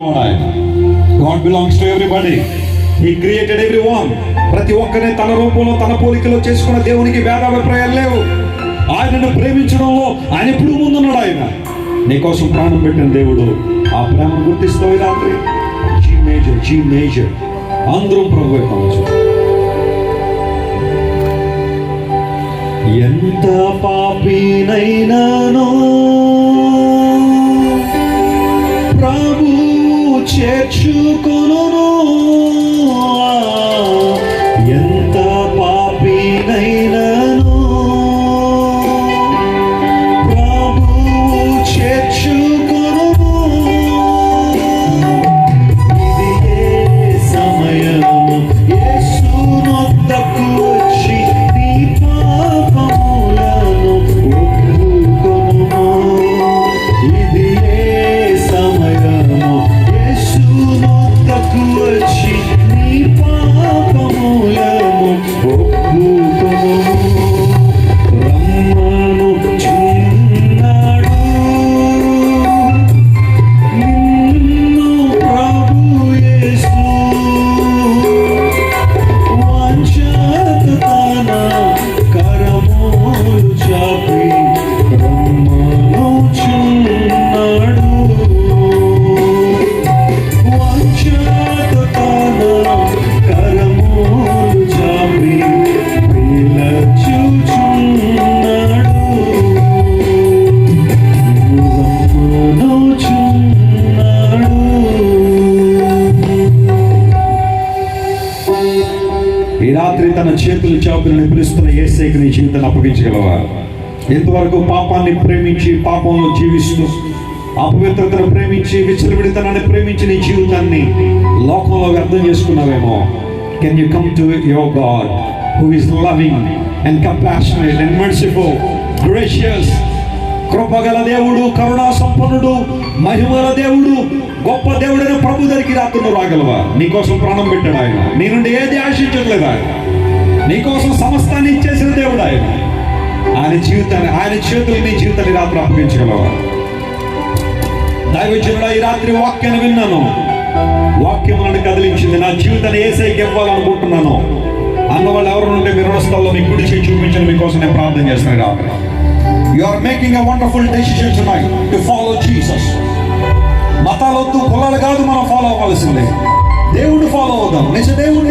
God belongs to everybody he created every one ప్రతి ఒక్కరిని తన రూపంలో తన పోలికలో చేసుకున్న దేవునికి భేదాభిప్రాయాలు లేవు. ఆయనను ప్రేమించడంలో ఆయన ఎప్పుడు ముందున్నాడు ఆయన. నీకోసం ప్రాణం పెట్టిన దేవుడు. ఆ ప్రేమను గుర్తిస్తావు రాత్రి. జీ మేజర్ జీ మేజర్ అందరూ ప్రభు ఎంత పాపినైనానో No. రాత్రి తన చేతులు చాపులను పిలుస్తున్న ఏసైకి నీ జీవితాన్ని అప్పగించగలవా? ఇంతవరకు పాపాన్ని ప్రేమించి పాపంలో జీవిస్తూ అపవిత్రతను ప్రేమించి విచ్చలవిడితనాన్ని ప్రేమించి నీ జీవితాన్ని లోకంలో అర్థం చేసుకున్నావేమో. Can you come to your God who is loving and compassionate and merciful gracious కృపగల దేవుడు కరుణా సంపన్నుడు మహిమల దేవుడు గొప్ప దేవుడైన ప్రభు దగ్గరికి రాత్రులు రాగలవా? నీకోసం ప్రాణం పెట్టాడు ఆయన. నీ నుండి ఏది ఆశించట్లేదు ఆయన. నీకోసం సమస్తాన్ని ఇచ్చేసిన దేవుడు ఆయన. ఆయన జీవితాన్ని ఆయన చేతులు నీ జీవితాన్ని రాత్రి అప్పగించగలవా దైవజనుడా ఈ రాత్రి వాక్యాన్ని విన్నాను. వాక్యం నన్ను కదిలించింది. నా జీవితాన్ని ఏసైకి ఇవ్వాలనుకుంటున్నాను అన్నవాళ్ళు ఎవరు ఉంటే మీరు స్థలంలో మీ కుడి చేయి చూపించండి మీకోసం నేను ప్రార్థన చేస్తున్నాను రాత్రి you are making a wonderful decision tonight to follow Jesus మతాలొద్దు కులాలు కాదు మనం ఫాలో అవ్వాల్సిందే. దేవుడు ఫాలో అవుదాం. నిజ దేవుడిని